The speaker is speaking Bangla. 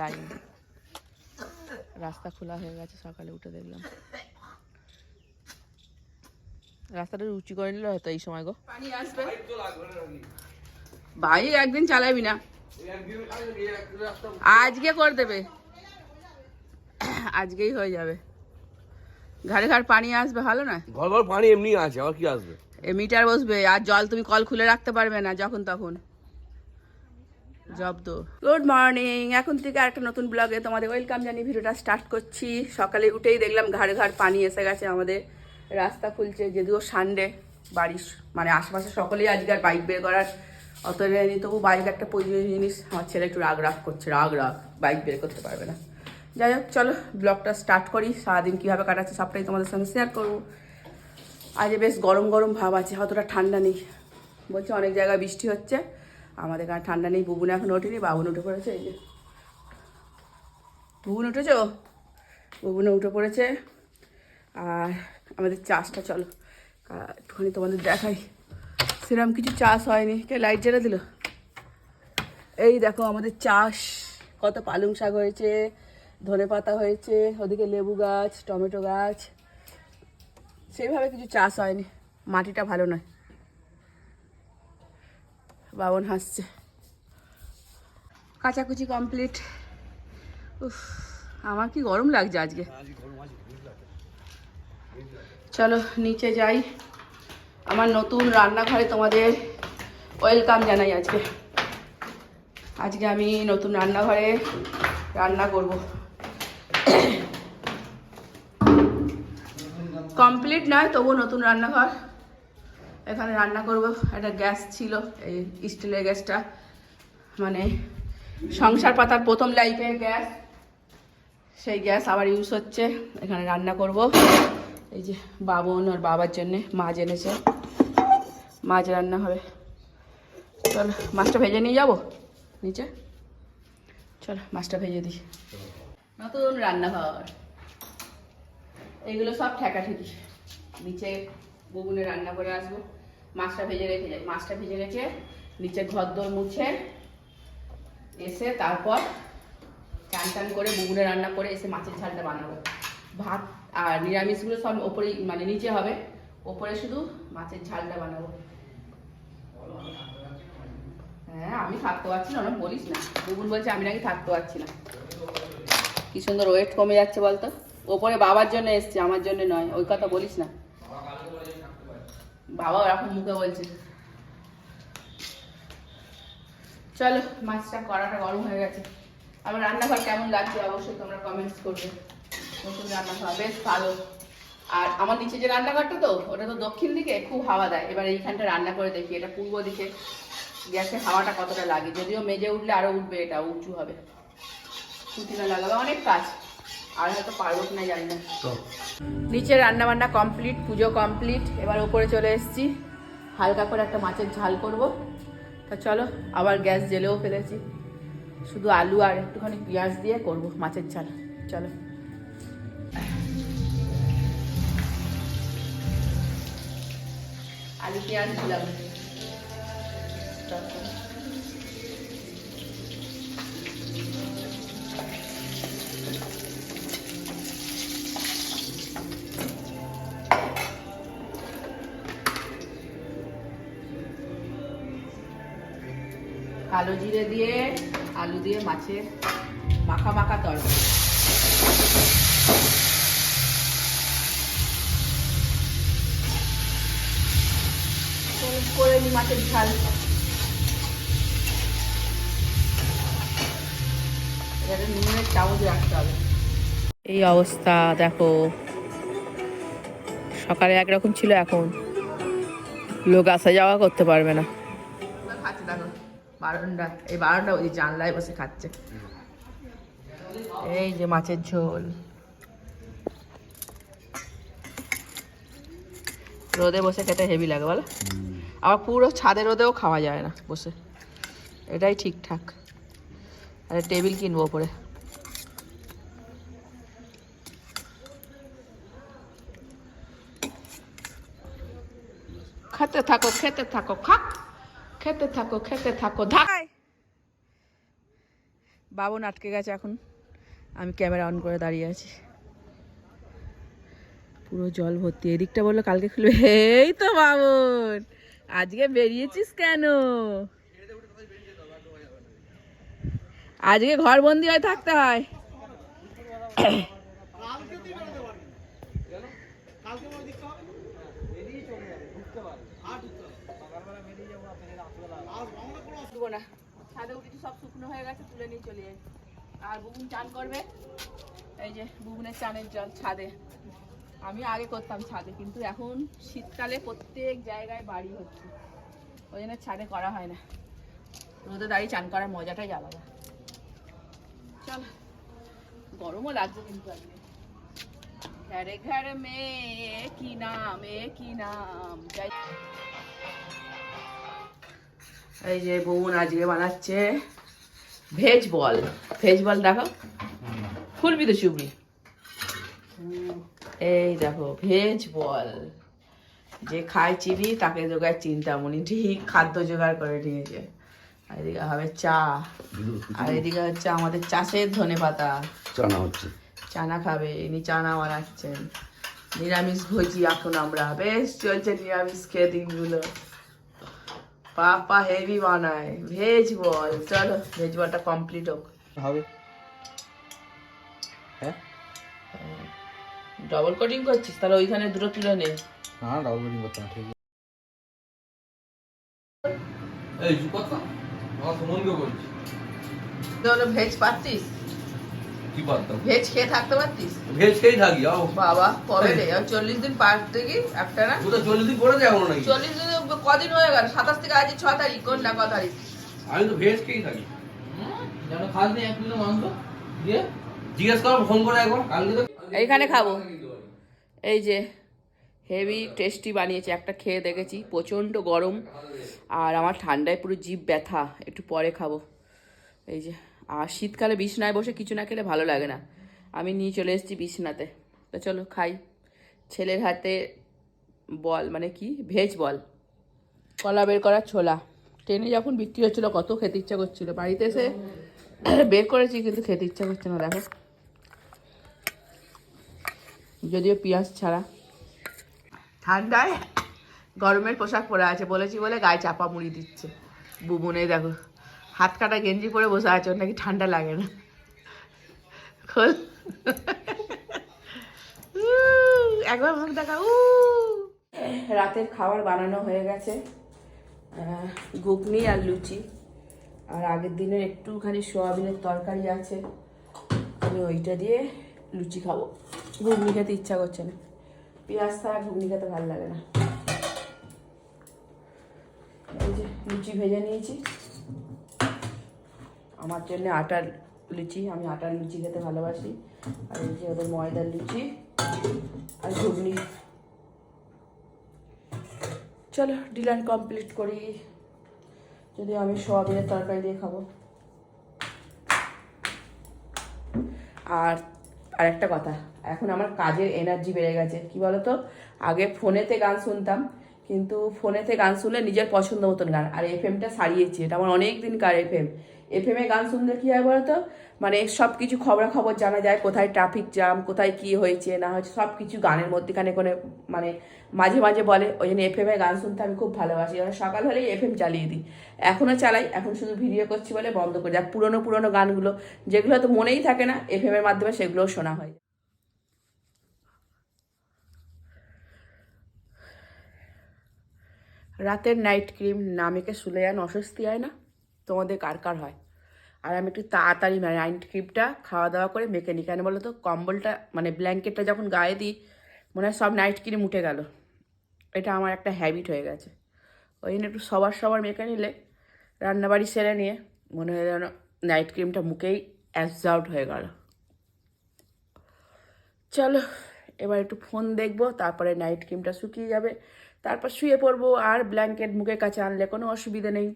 লাইন। রাস্তা খোলা হয়ে গেছে সকালে উঠে দেখলাম। রাস্তাটা রুচি করে নিলে হয়তো এই সময় গো। পানি আসবে। ভাই একদিন চালাবি না। আজকে করে দেবে। আজকেই হয়ে যাবে। ঘাড়ে ঘাড় পানি আসবে ভালো না? ঘর ঘর পানি এমনি আছে আবার কি আসবে? এ মিটার বসবে আর জল তুমি কল খুলে রাখতে পারবে না যখন তখন। জব্দ। গুড মর্নিং এখন থেকে একটা নতুন ব্লগে তোমাদের ওয়েলকাম জানিয়ে ভিডিওটা স্টার্ট করছি। সকালে উঠেই দেখলাম ঘাড়ে ঘাড় পানি এসে গেছে আমাদের। রাস্তা খুলছে, যদিও সানডে বাড়ির মানে আশেপাশে সকলেই আজকে আর বাইক বের করার অত নেই। তবু বাইক একটা প্রয়োজনীয় জিনিস। আমার ছেলে একটু রাগ রাগ করছে, রাগ রাগ। বাইক বের করতে পারবে না। যাই হোক, চলো ব্লগটা স্টার্ট করি। সারাদিন কীভাবে কাটাচ্ছে সবটাই তোমাদের সঙ্গে শেয়ার করব। আজ বেশ গরম গরম ভাব আছে, অতটা ঠান্ডা নেই। বলছে অনেক জায়গায় বৃষ্টি হচ্ছে। আমাদের এখানে ঠান্ডা নেই বুবুন এখন ওঠেনি বাবুন উঠে পড়েছে, এই যে। বুবুন উঠেছ? বুবুনে উঠে পড়েছে। আর আমাদের চাষটা চলো একটুখানি তোমাদের দেখাই। সেরকম কিছু চাষ হয়নি। কে লাইট জ্বালা দিল? এই দেখো আমাদের চাষ, কত পালং শাক হয়েছে, ধনে পাতা হয়েছে, ওদিকে লেবু গাছ, টমেটো গাছ। সেইভাবে কিছু চাষ হয়নি। মাটিটা ভালো নয়। বাবন হাসছে। কাচাকুচি কমপ্লিট উফ, আমার কি গরম লাগছে আজকে? চলো, নিচে যাই। আমার নতুন রান্নাঘরে তোমাদের ওয়েলকাম জানাই আজকে। আজকে আমি নতুন রান্নাঘরে রান্না করব। কমপ্লিট নয় তবু নতুন রান্নাঘর। এখানে রান্না করব। একটা গ্যাস ছিল, এই স্টিলের গ্যাসটা। মানে সংসার পাতার প্রথম লাইফের গ্যাস। সেই গ্যাস আবার ইউজ হচ্ছে। এখানে রান্না করব। এই যে বাবন আর বাবার জন্যে মাছ এনেছে। মাছ রান্না হবে। চল, মাছটা ভেজে নিয়ে যাব? নিচে? চল, মাছটা ভেজে দিই। নতুন রান্নাঘর এগুলো সব ঠেকাঠেকি। নিচে বগুনে রান্না করে আসব। মাছটা ভেজে রেখে যাই। মাছটা ভেজে রেখে নিচে ঘর দোর মুছে এসে তারপর চান টান করে বগুনে রান্না করে এসে মাছের ঝালটা বানাবো। ভাত আর নিরামিষগুলো সব ওপরেই মানে নিচে হবে। ওপরে শুধু মাছের ঝালটা বানাবো। হ্যাঁ আমি থাকতে পারছি না বলিস না। বুবুন বলছে, আমি নাকি থাকতে পারছি না। কি সুন্দর ওয়েট কমে যাচ্ছে বলতো? ওপরে বাবার জন্য এসছে, আমার জন্য নয়, ওই কথা বলিস না। বাবা ওরকম মুখে বলছে। চলো, মাছটা কড়াটা গরম হয়ে গেছে। আমার রান্নাঘর কেমন লাগছে অবশ্যই তোমরা কমেন্টস করবে। নতুন রান্নাঘর, বেশ ভালো। আর আমার নিচে যে রান্নাঘরটা তো, ওটা তো দক্ষিণ দিকে, খুব হাওয়া দেয়। এবার এইখানটা রান্না করে দেখি, এটা পূর্ব দিকে। গ্যাসে হাওয়াটা কতটা লাগে, যদিও মেজে উঠলে আরও উঠবে, এটা উঁচু হবে। খুঁটিনা লাগাবে, অনেক কাজ। আর হয়তো পারব কিনা জানি না। নিচে রান্না বান্না কমপ্লিট পুজো কমপ্লিট এবার উপরে চলে এসেছি। হালকা করে একটা মাছের ঝাল করব। তা চলো, আবার গ্যাস জেলেও ফেলেছি। শুধু আলু আর একটুখানি পেঁয়াজ দিয়ে করব মাছের ঝাল। চলো। আলু, পেঁয়াজ দিলাম। কালো জিরে দিয়ে, আলু দিয়ে মাছের মাখা মাখা তরকারি। করে নি মাছের ঝাল। রাখতে হবে। এই অবস্থা, দেখো। সকালে একরকম ছিল, এখন লোক আসা যাওয়া করতে পারবে না। বারণটা এই বারণটা ওই জানলায় বসে খাচ্ছে। এই যে মাছের ঝোল। রোদে বসে খেতে হেভি লাগে বলো। আবার পুরো ছাদে রোদেও খাওয়া যায় না বসে। এটাই ঠিকঠাক। আরে টেবিল কিনবো ওপরে। খেতে থাকো খেতে থাকো খাক। খেতে থাকো খেতে থাকো ধাক বাবন আটকে গেছে এখন। আমি ক্যামেরা অন করে দাঁড়িয়ে আছি। পুরো জল ভর্তি। এদিকটা বলল কালকে খুলবে। এই তো বাবন আজকে বেরিয়েছিস কেন? আজকে ঘর বন্দি হয়ে থাকতে হয় উঠবো না ছাদে উঠেছি সব শুকনো হয়ে গেছে, তুলে নিয়ে চলে যাই। আর বুবুন চান করবে? এই যে, বুবুনের চানের জল ছাদে। আমি আগে করতাম ছাদে, কিন্তু এখন শীতকালে প্রত্যেক জায়গায় বাড়ি হচ্ছে। ওই জন্য ছাদে করা হয় না। রোদে দাঁড়িয়ে চান করার মজাটাই আলাদা। চল, গরমও লাগছে কিন্তু আজকে। ঘরে ঘরে মেয়ে কি নাম, এ কি নাম এই যে বৌন আজকে বানাচ্ছে ভেজ বল। ভেজ বল দেখো। খুলবি তো চুবড়ি এই দেখো ভেজ বল। যে খায় চিনি তাকে জোগায় চিন্তামণি। ঠিক খাদ্য জোগাড় করে নিয়েছে। আর এদিকে হবে চা। আর এদিকে হচ্ছে আমাদের চাষের ধনে পাতা। জানা হচ্ছে। চানা খাবে ইনি চানা বানাচ্ছেন। নিরামিষ ভোজি এখন আমরা। বেশ চলছে নিরামিষ খেয়ে দিনগুলো। পাপা হেভি বানায়। Veg ball. চলো ভেজ বলটা কমপ্লিট হোক। হবে। হ্যাঁ? ডবল কোটিং করছিস? তাহলে ওইখানে দুটো তুলে নে। না ডাবল বেডিং করতে না ঠিক এই কথা আমার সুমনকে বলছি। তাহলে ভেজ পাচ্ছিস? কি পারতাম ভেজ খেয়ে থাকতে পারতিস? ভেজ খেয়েই থাকি আও বাবা কবে রে? আর চল্লিশ দিন পারতে কি একটা না? ওটা চল্লিশ দিন করে নাকি? চল্লিশ দিন কদিন হয়ে গেল? সাতাশ থেকে আজ ছ তারিখ কোন না ক তারিখ? আমি তো ভেজ খেয়েই থাকি। যেন খাস নি এক কিলো মাংস দিয়ে? জিজ্ঞেস করো ফোন করে একবার কালকে তো এইখানে খাব। এই যে হেভি টেস্টি বানিয়েছে একটা খেয়ে দেখেছি প্রচণ্ড গরম। আর আমার ঠান্ডায় পুরো জিভ ব্যথা একটু পরে খাব। এই যে। আর শীতকালে বিছনায় বসে কিছু না খেলে ভালো লাগে না। আমি নিয়ে চলে এসেছি বিছনাতে। তো চলো খাই। ছেলের হাতে বল মানে কি? Veg ball. কলা বের করা ছোলা। ট্রেনে যখন বিক্রি হচ্ছিল, কত খেতে ইচ্ছা করছিল। বাড়িতে এসে বের করেছি, কিন্তু খেতে ইচ্ছা করছে না, দেখো। যদিও পেঁয়াজ ছাড়া। ঠান্ডায় গরমের পোশাক পরে আছে, বলেছি বলে গায়ে চাপা মুড়ি দিচ্ছে। বুবনে, দেখো। হাত কাটা গেঞ্জি পরে বসে আছে নাকি ঠান্ডা লাগে না। খোল। একবার মুখ দেখা উ রাতের খাবার বানানো হয়ে গেছে। ঘুগনি আর লুচি। আর আগের দিনের একটুখানি সোয়াবিনের তরকারি আছে। আমি ওইটা দিয়ে লুচি খাব। ঘুগনি খেতে ইচ্ছা করছে না। পেঁয়াজ ছাড়া ঘুগনি খেতে ভালো লাগে না। এই যে লুচি ভেজে নিয়েছি। আমার জন্য আটার লুচি, আমি আটার লুচি খেতে ভালোবাসি। আর এই যে ওদের ময়দার লুচি আর ঘুগনি। চলো, ডিনার কমপ্লিট করি। যদি আমি সোয়াবিনের তরকারি দিয়ে খাব। আর আর একটা কথা, এখন আমার কাজের এনার্জি বেড়ে গেছে। কি বলতো? আগে ফোনেতে গান শুনতাম, কিন্তু ফোনেতে গান শুনলে নিজের পছন্দ মতন গান। আর এফ এমটা সারিয়েছি, এটা আমার অনেক দিনকার এফ এম এফ গান শুনলে কী হয় বলতো? মানে সব কিছু খবরাখবর জানা যায়, কোথায় ট্রাফিক জ্যাম কোথায় কি হয়েছে, না হয়েছে সব কিছু গানের মধ্যেখানে কোনো মানে মাঝে মাঝে বলে। ওই জন্য এফ এমে গান শুনতে আমি খুব ভালোবাসি। আর সকাল হলেই এফ এম চালিয়ে দিই। এখনও চালাই, এখন শুধু ভিডিও করছি বলে বন্ধ করে যায় পুরোনো পুরোনো গানগুলো, যেগুলো তো মনেই থাকে না এফ এমের মাধ্যমে সেগুলোও শোনা হয়। রাতের নাইট ক্রিম না মেখে শুলে যান, অস্বস্তি হয় না? তোমাদের কার কার হয়? আর আমি একটু তাড়াতাড়ি নাইট ক্রিমটা খাওয়া দাওয়া করে মেখে নিই। কেন বলো তো কম্বলটা মানে ব্ল্যাঙ্কেটটা যখন গায়ে দিই, মনে হয় সব নাইট ক্রিম উঠে গেল। এটা আমার একটা হ্যাবিট হয়ে গেছে। ওই জন্য একটু সবার সবার মেখে নিলে, রান্নাবাড়ি সেরে নিয়ে মনে হয় যেন নাইট ক্রিমটা মুখেই অ্যাবজার্ভড হয়ে গেল। চলো, এবার একটু ফোন দেখব, তারপরে নাইট ক্রিমটা শুকিয়ে যাবে। তারপর শুয়ে পড়ব, আর ব্ল্যাঙ্কেট মুখের কাছে আনলে কোনো অসুবিধা নেই।